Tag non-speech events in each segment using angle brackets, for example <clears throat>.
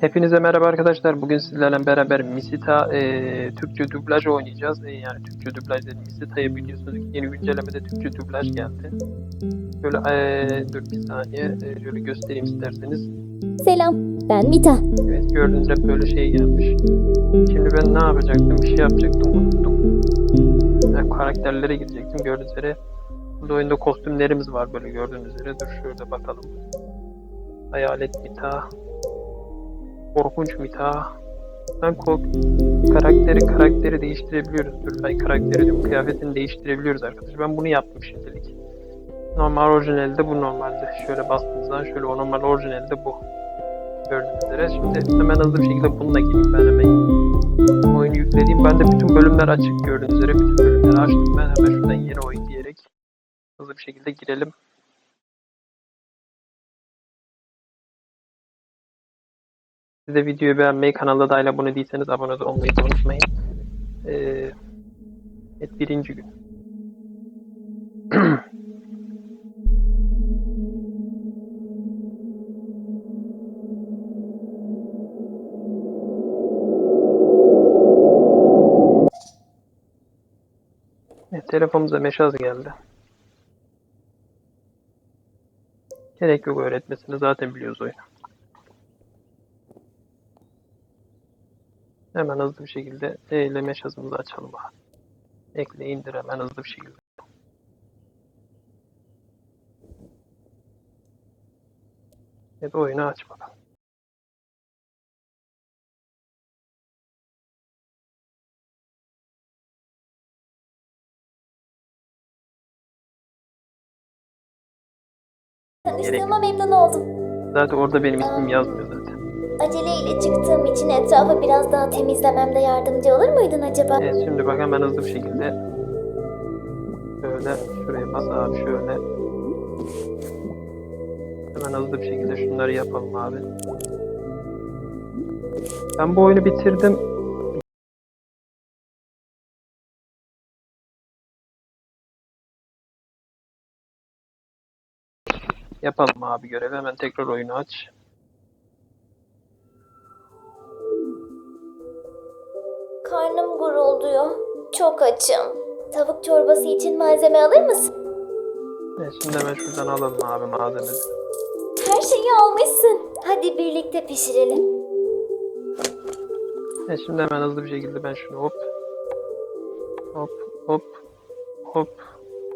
Hepinize merhaba arkadaşlar. Bugün sizlerle beraber Misita e, Türkçe dublaj oynayacağız. E, yani Türkçe dublaj dedim. Misita'yı biliyorsunuz yeni güncellemede Türkçe dublaj geldi. Şöyle e, dur bir saniye e, şöyle göstereyim isterseniz. Selam, ben Mita. Evet gördüğünüz hep böyle şey gelmiş. Şimdi ben ne yapacaktım? Bir şey yapacaktım unuttum. Yani karakterlere gidecektim. Gördüğünüz üzere burada oyunda kostümlerimiz var böyle gördüğünüz üzere. Dur şöyle bakalım. Hayalet Mita. Korkunç Mita. Ben kork karakteri karakteri değiştirebiliyoruz. Dur karakteri diyorum. Kıyafetini değiştirebiliyoruz arkadaşlar. Ben bunu yaptım şimdilik. Normal orijinalde bu normalde. Şöyle bastığınızda şöyle o normal orijinalde bu. Gördüğünüz üzere. Şimdi hemen hızlı bir şekilde bununla gireyim. Ben hemen oyunu yüklediğim. Ben de bütün bölümler açık gördüğünüz üzere. Bütün bölümleri açtım. Ben hemen şuradan yeni oyun diyerek hızlı bir şekilde girelim. Siz de videoyu beğenmeyi, kanala dahil abone değilseniz abone olmayı da unutmayın. Ee, evet birinci gün. <clears throat> Evet, telefonumuza mesaj geldi. Gerek yok öğretmesini zaten biliyoruz oyunu. Hemen hızlı bir şekilde E ile mesajımızı açalım. Ekle indir hemen hızlı bir şekilde. Evet oyunu aç bakalım. Tanıştığıma memnun oldum. Zaten orada benim ismim yazmıyor zaten. Aceleyle çıktığım için etrafı biraz daha temizlememde yardımcı olur muydun acaba? Evet şimdi bak hemen hızlı bir şekilde şöyle şuraya bas abi şöyle hemen hızlı bir şekilde şunları yapalım abi. Ben bu oyunu bitirdim. Yapalım abi görevi. Hemen tekrar oyunu aç. Karnım gurulduyor. Çok açım. Tavuk çorbası için malzeme alır mısın? E şimdi hemen şuradan alalım abi malzemeyi. Her şeyi almışsın. Hadi birlikte pişirelim. E şimdi hemen hızlı bir şekilde ben şunu hop. Hop hop hop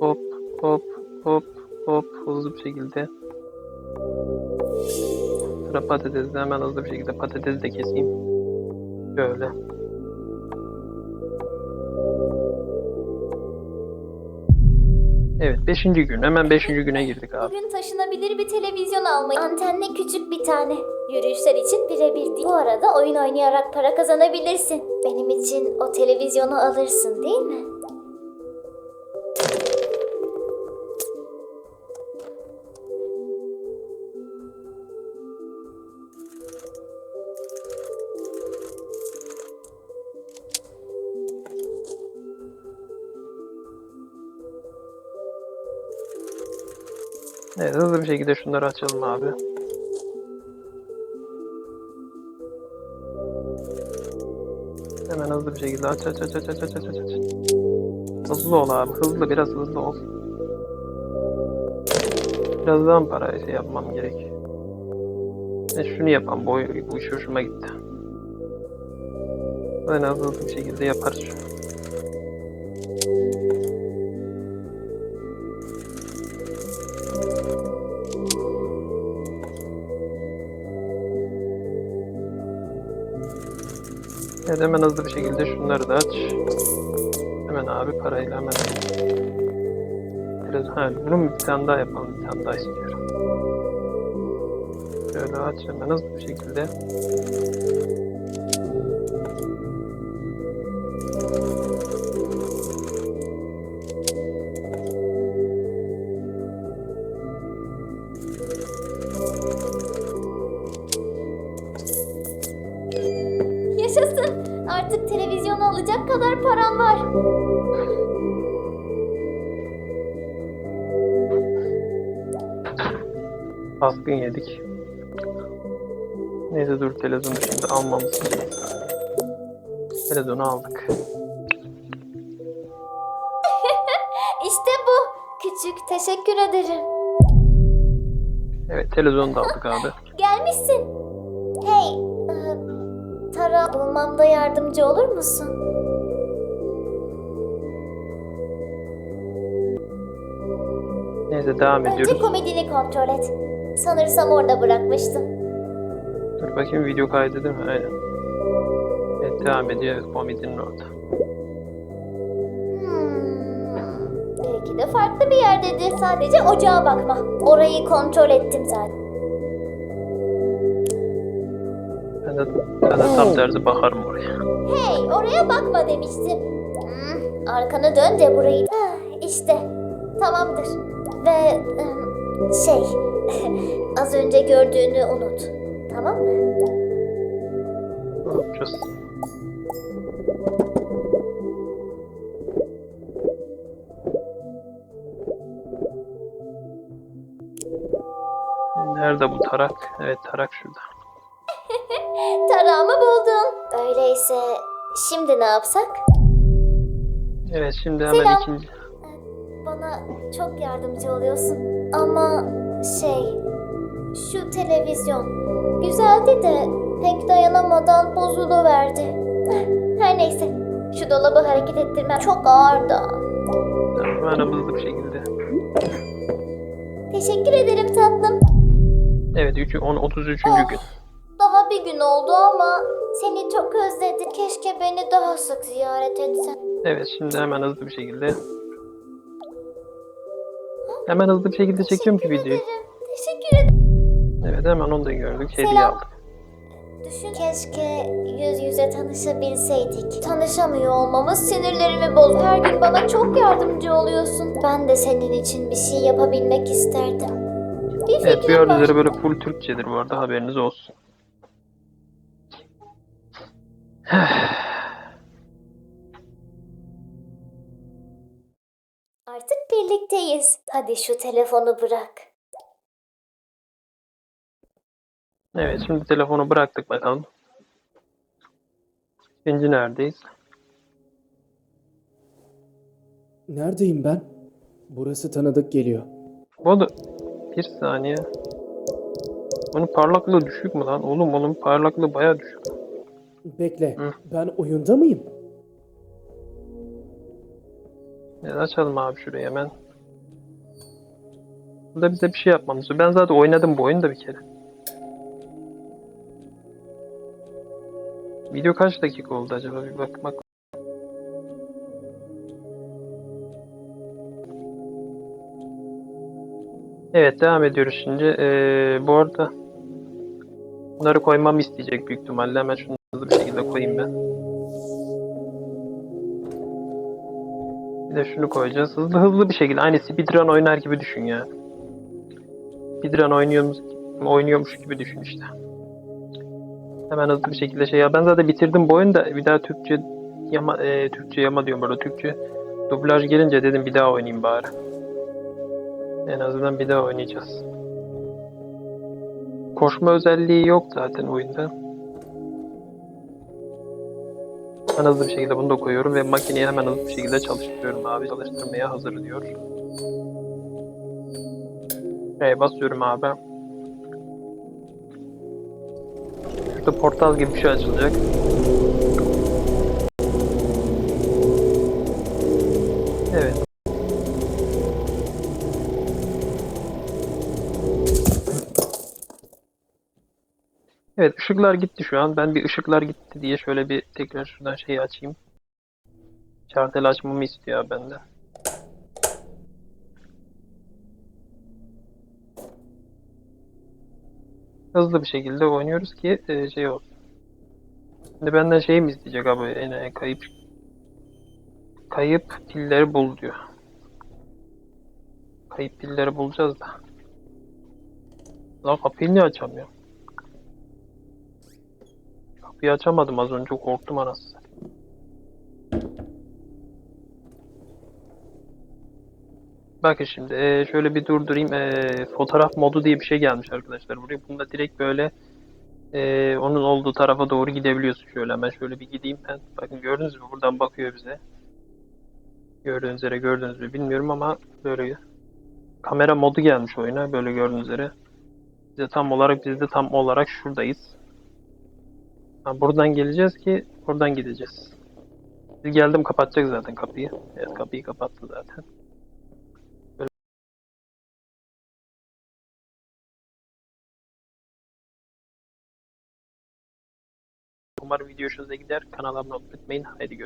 hop hop hop hop hızlı bir şekilde. Sıra patatesle hemen hızlı bir şekilde patatesi de keseyim. Böyle. Evet 5. gün. Hemen 5. güne girdik abi. Bugün taşınabilir bir televizyon almayı. Antenli küçük bir tane. Yürüyüşler için birebir değil. Bu arada oyun oynayarak para kazanabilirsin. Benim için o televizyonu alırsın değil mi? Evet hızlı bir şekilde şunları açalım abi. Hemen hızlı bir şekilde aç aç aç aç aç aç aç aç. Hızlı ol abi hızlı biraz hızlı ol. Biraz daha mı para şey yapmam gerek. Ben şunu yapalım bu, bu iş hoşuma gitti. En az hızlı bir şekilde yaparız şunu. Evet hemen hızlı bir şekilde şunları da aç. Hemen abi parayla hemen. Biraz, ha, bunun bir tane daha yapalım. Bir tane daha istiyorum. Şöyle aç hemen hızlı bir şekilde. Alacak kadar param var. Baskın yedik. Neyse dur televizyonu şimdi almamız. Televizyonu aldık. <laughs> İşte bu. Küçük teşekkür ederim. Evet televizyonu da aldık abi. <laughs> Gelmişsin. Hey, e, Tara bulmamda yardımcı olur musun? Neyse devam Önce ediyoruz. komedini kontrol et. Sanırsam orada bırakmıştım. Dur bakayım video kaydı değil mi? Aynen. Evet devam ediyor. Evet, komedinin orada. Hmm, belki de farklı bir yerdedir. Sadece ocağa bakma. Orayı kontrol ettim zaten. Ben de, ben de tam tersi bakarım oraya. Hey, oraya bakma demiştim. Hmm, arkanı dön de burayı. Ah, işte, tamamdır. Ve şey, <laughs> az önce gördüğünü unut. Tamam mı? Yapacağız? Nerede bu tarak? Evet tarak şurada. <laughs> Tarağımı buldum. Öyleyse şimdi ne yapsak? Evet şimdi hemen Selam. ikinci. Bana çok yardımcı oluyorsun. Ama şey, şu televizyon güzeldi de pek dayanamadan bozuluverdi. Her neyse, şu dolabı hareket ettirmem çok ağır da. Hemen hızlı bir şekilde. Teşekkür ederim tatlım. Evet 3, 10, 33. Oh, gün. Daha bir gün oldu ama seni çok özledim. Keşke beni daha sık ziyaret etsen. Evet şimdi hemen hızlı bir şekilde. Hemen hızlı bir şekilde çekiyorum ki Teşekkür videoyu. ederim. Teşekkür ederim. Evet hemen onu da gördük. Hediye Selam. aldık. Düşün keşke yüz yüze tanışabilseydik. Tanışamıyor olmamız sinirlerimi bozdu. Her gün bana çok yardımcı oluyorsun. Ben de senin için bir şey yapabilmek isterdim. Bir Evet fikrim gördüğünüz var. üzere böyle full Türkçedir bu arada haberiniz olsun. Birlikteyiz. Hadi şu telefonu bırak. Evet şimdi telefonu bıraktık bakalım. İkinci neredeyiz? Neredeyim ben? Burası tanıdık geliyor. Bu arada bir saniye. Onun parlaklığı düşük mü lan? Oğlum onun parlaklığı baya düşük. Bekle, Hı. ben oyunda mıyım? Evet, açalım abi şurayı hemen. Burada bize bir şey yapmamız lazım. Ben zaten oynadım bu oyunu da bir kere. Video kaç dakika oldu acaba? Bir bakmak. Evet devam ediyoruz şimdi. Ee, bu arada bunları koymamı isteyecek büyük ihtimalle. Hemen şunu bir şekilde koyayım ben. Bir de şunu koyacağız. Hızlı hızlı bir şekilde. Aynı speedrun oynar gibi düşün ya. Speedrun oynuyormuş, oynuyormuş gibi düşün işte. Hemen hızlı bir şekilde şey ya. Ben zaten bitirdim bu oyunu da bir daha Türkçe yama, e, Türkçe yama diyorum böyle Türkçe dublaj gelince dedim bir daha oynayayım bari. En azından bir daha oynayacağız. Koşma özelliği yok zaten oyunda. Ben hızlı bir şekilde bunu da koyuyorum ve makineyi hemen hızlı bir şekilde çalıştırıyorum abi. Çalıştırmaya hazır diyor. Evet basıyorum abi. Şurada portal gibi bir şey açılacak. Evet. Evet ışıklar gitti şu an. Ben bir ışıklar gitti diye şöyle bir tekrar şuradan şeyi açayım. Şartel açmamı istiyor benden. Hızlı bir şekilde oynuyoruz ki e, şey olsun. Şimdi benden şey mi isteyecek abi? Yani kayıp kayıp pilleri bul diyor. Kayıp pilleri bulacağız da. Lan kapıyı niye açamıyorum? Kapıyı açamadım az önce korktum anasını. Bakın şimdi eee, şöyle bir durdurayım. Eee, fotoğraf modu diye bir şey gelmiş arkadaşlar buraya. Bunda direkt böyle Ee, onun olduğu tarafa doğru gidebiliyorsun şöyle hemen şöyle bir gideyim ben. Bakın gördünüz mü buradan bakıyor bize. Gördüğünüz üzere gördüğünüz mü bilmiyorum ama böyle kamera modu gelmiş oyuna böyle gördüğünüz üzere. Bize tam olarak biz de tam olarak şuradayız. Ha, buradan geleceğiz ki buradan gideceğiz. Biz geldim kapatacak zaten kapıyı. Evet kapıyı kapattı zaten. Umarım video hoşunuza gider. Kanala abone olmayı unutmayın. Haydi görüşürüz.